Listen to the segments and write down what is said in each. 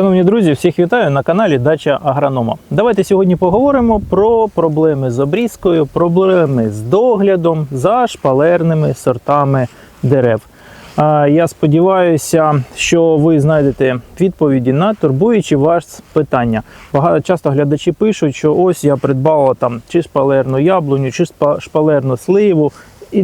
Шановні друзі, всіх вітаю на каналі Дача Агронома. Давайте сьогодні поговоримо про проблеми з обрізкою, проблеми з доглядом за шпалерними сортами дерев. Я сподіваюся, що ви знайдете відповіді на турбуючі вас питання. Багато часто глядачі пишуть, що ось я придбала там чи шпалерну яблуню, чи шпа- шпалерну сливу,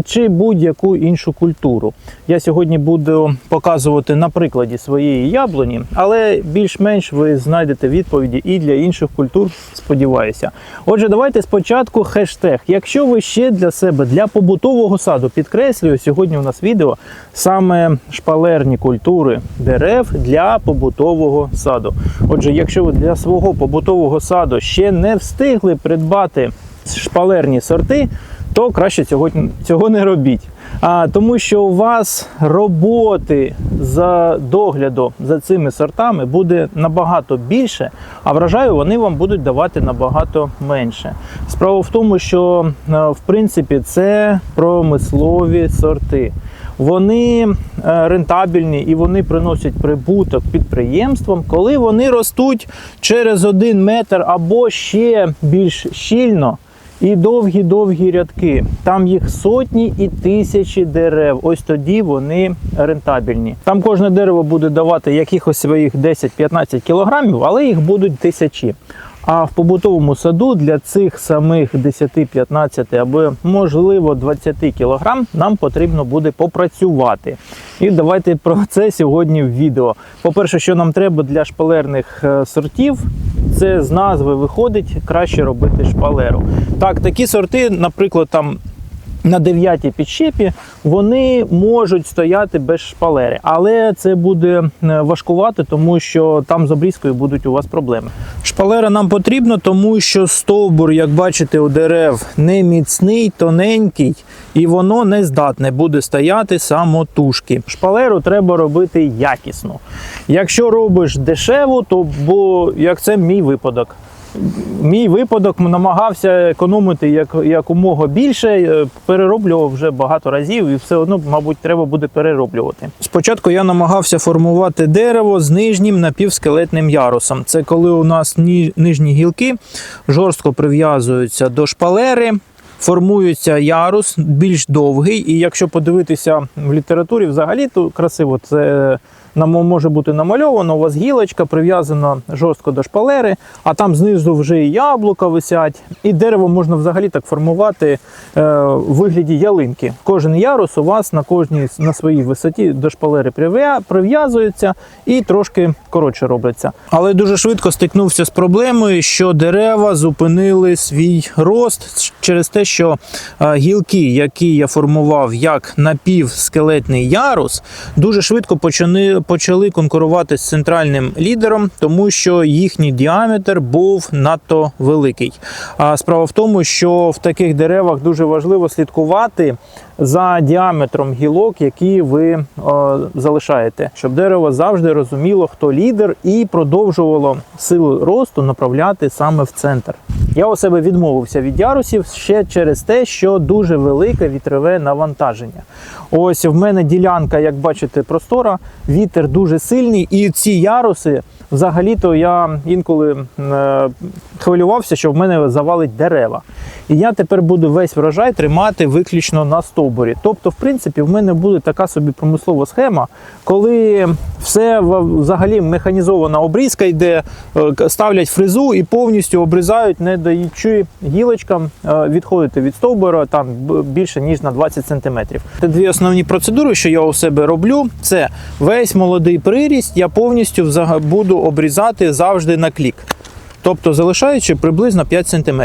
чи будь-яку іншу культуру. Я сьогодні буду показувати на прикладі своєї яблуні, але більш-менш ви знайдете відповіді і для інших культур, сподіваюся. Отже, давайте спочатку хештег. Якщо ви ще для себе для побутового саду підкреслюю, сьогодні у нас відео саме шпалерні культури дерев для побутового саду. Отже, якщо ви для свого побутового саду ще не встигли придбати шпалерні сорти, то краще цього, цього не робіть. А, тому що у вас роботи за доглядом за цими сортами буде набагато більше, а врожаю вони вам будуть давати набагато менше. Справа в тому, що е, в принципі це промислові сорти. Вони е, рентабельні і вони приносять прибуток підприємствам, коли вони ростуть через один метр або ще більш щільно. І довгі-довгі рядки. Там їх сотні і тисячі дерев. Ось тоді вони рентабельні. Там кожне дерево буде давати якихось своїх 10-15 кілограмів, але їх будуть тисячі. А в побутовому саду для цих самих 10-15 або можливо 20 кілограм нам потрібно буде попрацювати. І давайте про це сьогодні в відео. По-перше, що нам треба для шпалерних е, сортів, це з назви виходить краще робити шпалеру. Так, такі сорти, наприклад, там. На 9 підщепі вони можуть стояти без шпалери, але це буде е, важкувати, тому що там з обрізкою будуть у вас проблеми. Шпалера нам потрібна, тому що стовбур, як бачите, у дерев не міцний, тоненький, і воно не здатне буде стояти самотужки. Шпалеру треба робити якісно. Якщо робиш дешево, то бо як це мій випадок. Мій випадок намагався економити як, якомога більше, е, перероблював вже багато разів, і все одно, мабуть, треба буде перероблювати. Спочатку я намагався формувати дерево з нижнім напівскелетним ярусом. Це коли у нас ні- нижні гілки жорстко прив'язуються до шпалери. Формується ярус більш довгий, і якщо подивитися в літературі, взагалі то красиво це може бути намальовано. У вас гілочка прив'язана жорстко до шпалери, а там знизу вже і яблука висять, і дерево можна взагалі так формувати е, в вигляді ялинки. Кожен ярус у вас на кожній на своїй висоті до шпалери прив'я- прив'язується і трошки коротше робиться. Але дуже швидко стикнувся з проблемою, що дерева зупинили свій рост через те, що е, гілки, які я формував як напівскелетний ярус, дуже швидко почали, почали конкурувати з центральним лідером, тому що їхній діаметр був надто великий. А справа в тому, що в таких деревах дуже важливо слідкувати за діаметром гілок, які ви е, залишаєте, щоб дерево завжди розуміло, хто лідер, і продовжувало силу росту направляти саме в центр. Я у себе відмовився від ярусів ще через те, що дуже велике вітрове навантаження. Ось в мене ділянка, як бачите, простора, вітер дуже сильний, і ці яруси. Взагалі-то я інколи е, хвилювався, що в мене завалить дерева. І я тепер буду весь врожай тримати виключно на стовбурі. Тобто, в принципі, в мене буде така собі промислова схема, коли все взагалі механізована обрізка йде, е, ставлять фрезу і повністю обрізають, не даючи гілочкам е, відходити від стовбура там більше ніж на 20 см. Це дві основні процедури, що я у себе роблю. Це весь молодий приріст, я повністю буду обрізати завжди на клік. Тобто залишаючи приблизно 5 см.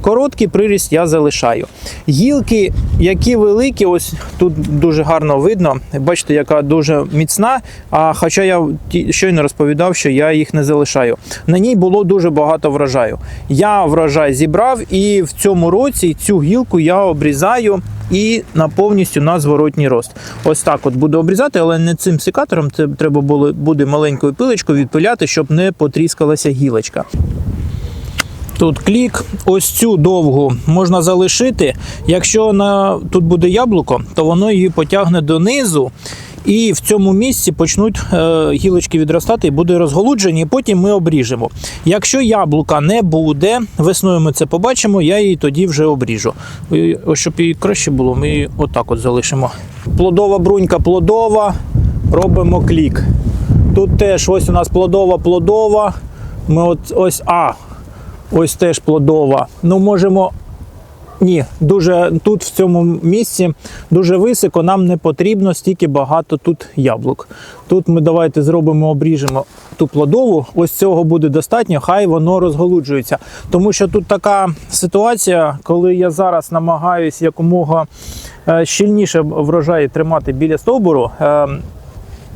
Короткий приріст я залишаю. Гілки, які великі, ось тут дуже гарно видно. Бачите, яка дуже міцна. А хоча я щойно розповідав, що я їх не залишаю. На ній було дуже багато врожаю. Я врожай зібрав, і в цьому році цю гілку я обрізаю і на повністю на зворотній рост. Ось так от буду обрізати, але не цим секатором. Це треба було буде маленькою пилочкою відпиляти, щоб не потріскалася гілочка. Тут клік, ось цю довгу можна залишити. Якщо на, тут буде яблуко, то воно її потягне донизу І в цьому місці почнуть е, гілочки відростати і буде розголуджені, і потім ми обріжемо. Якщо яблука не буде, весною ми це побачимо, я її тоді вже обріжу. Ось, щоб її краще було, ми її отак от залишимо. Плодова брунька плодова, робимо клік. Тут теж ось у нас плодова, плодова. Ми от ось А. Ось теж плодова. Ну, можемо. Ні, дуже тут в цьому місці дуже високо. Нам не потрібно стільки багато тут яблук. Тут ми давайте зробимо, обріжемо ту плодову. Ось цього буде достатньо, хай воно розголуджується. Тому що тут така ситуація, коли я зараз намагаюся якомога е, щільніше врожай тримати біля стовбуру. е,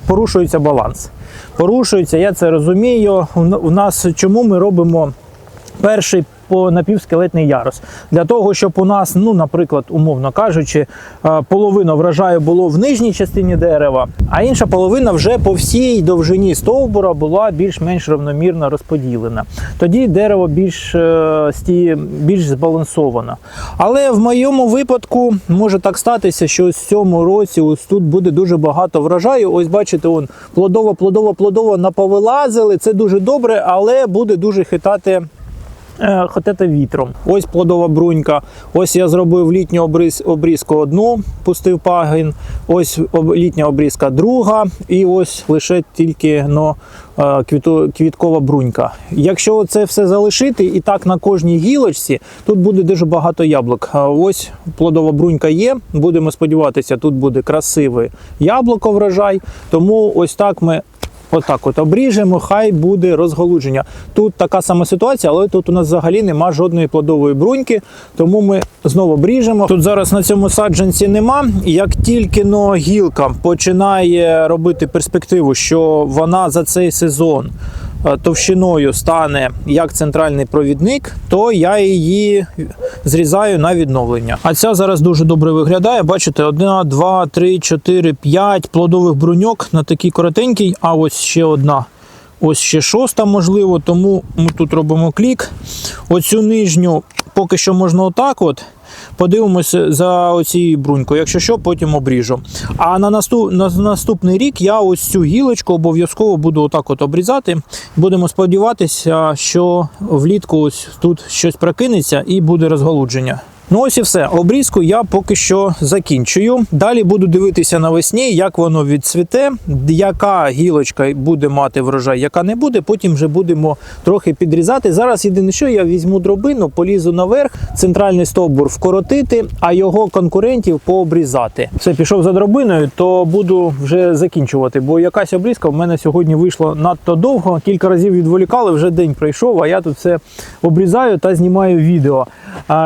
порушується баланс. Порушується, я це розумію. У нас чому ми робимо перший по напівскелетний ярус? Для того, щоб у нас, ну, наприклад, умовно кажучи, е, половина врожаю було в нижній частині дерева, а інша половина вже по всій довжині стовбура була більш-менш равномірно розподілена. Тоді дерево більш, е, більш збалансовано. Але в моєму випадку може так статися, що в цьому році ось тут буде дуже багато врожаю. Ось бачите, он плодово, плодово, плодово наповилазили. Це дуже добре, але буде дуже хитати. Е, Хотете вітром. Ось плодова брунька. Ось я зробив літню обріз, обрізку одну, пустив пагін. Ось літня обрізка друга, і ось лише тільки но, е, квіту, квіткова брунька. Якщо це все залишити і так на кожній гілочці, тут буде дуже багато яблук. Ось плодова брунька є. Будемо сподіватися, тут буде красивий яблуко врожай. Тому ось так ми Отак от обріжемо, хай буде розголудження. Тут така сама ситуація, але тут у нас взагалі нема жодної плодової бруньки, тому ми знову обріжемо. Тут зараз на цьому саджанці нема. Як тільки но гілка починає робити перспективу, що вона за цей сезон товщиною стане як центральний провідник, то я її зрізаю на відновлення. А ця зараз дуже добре виглядає. Бачите, одна, два, три, чотири, п'ять плодових бруньок на такій коротенькій, а ось ще одна. Ось ще шоста, можливо, тому ми тут робимо клік. Оцю нижню поки що можна отак от. Подивимося за оцією брунькою. Якщо що, потім обріжу. А на, наступ, на наступний рік я ось цю гілочку обов'язково буду отак от обрізати. Будемо сподіватися, що влітку ось тут щось прокинеться і буде розголудження. Ну ось і все. Обрізку я поки що закінчую. Далі буду дивитися навесні, як воно відцвіте, яка гілочка буде мати врожай, яка не буде. Потім вже будемо трохи підрізати. Зараз єдине, що я візьму дробину, полізу наверх, центральний стовбур вкоротити, а його конкурентів пообрізати. Все, пішов за дробиною, то буду вже закінчувати, бо якась обрізка в мене сьогодні вийшла надто довго. Кілька разів відволікали, вже день пройшов, а я тут все обрізаю та знімаю відео.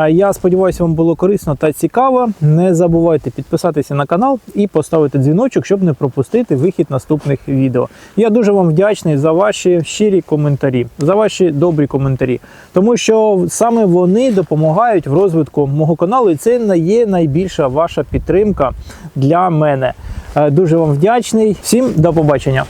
Я сподіваюся, вам було корисно та цікаво. Не забувайте підписатися на канал і поставити дзвіночок, щоб не пропустити вихід наступних відео. Я дуже вам вдячний за ваші щирі коментарі, за ваші добрі коментарі, тому що саме вони допомагають в розвитку мого каналу, і це не є найбільша ваша підтримка для мене. Е, Дуже вам вдячний. Всім до побачення.